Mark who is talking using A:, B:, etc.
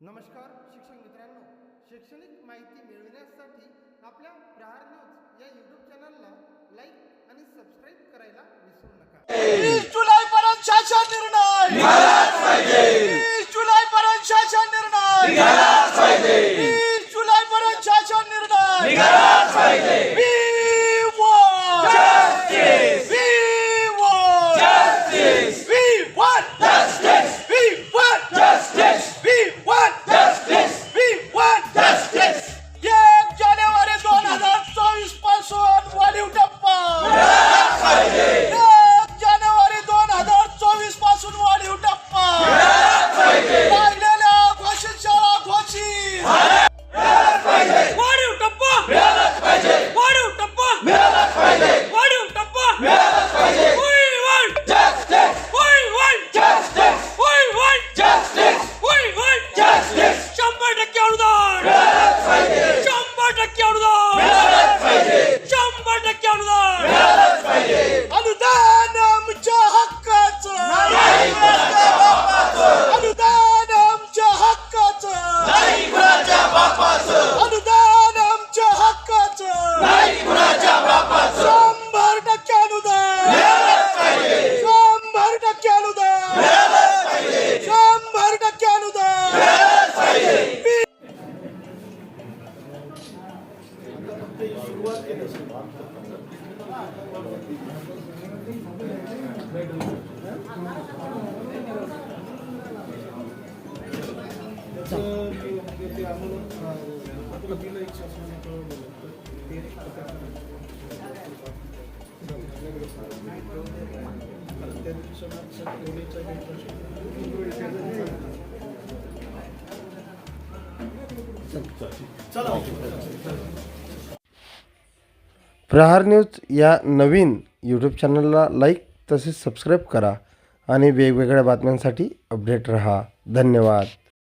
A: नमस्कार शिक्षक मित्रांनो. शैक्षणिक माहिती मिळविण्यासाठी आपल्या प्रहार न्यूज या यूट्यूब चॅनलला लाईक आणि सबस्क्राईब करायला विसरू नका.
B: वीस जुलै पर्यंत शासन निर्णय. वीस जुलै पर्यंत शासन निर्णय. वीस जुलै पर्यंत शासन निर्णय. We want justice. We want justice. We want हक्काचं शंभर टक्के अनुदान. शंभर टक्के अनुदान. शंभर टक्के अनुदान.
A: प्रहार न्यूज या नवीन यूट्यूब चॅनलला लाईक तसेच सबस्क्राईब करा आणि वेगवेगळ्या बातम्यांसाठी अपडेट रहा. धन्यवाद.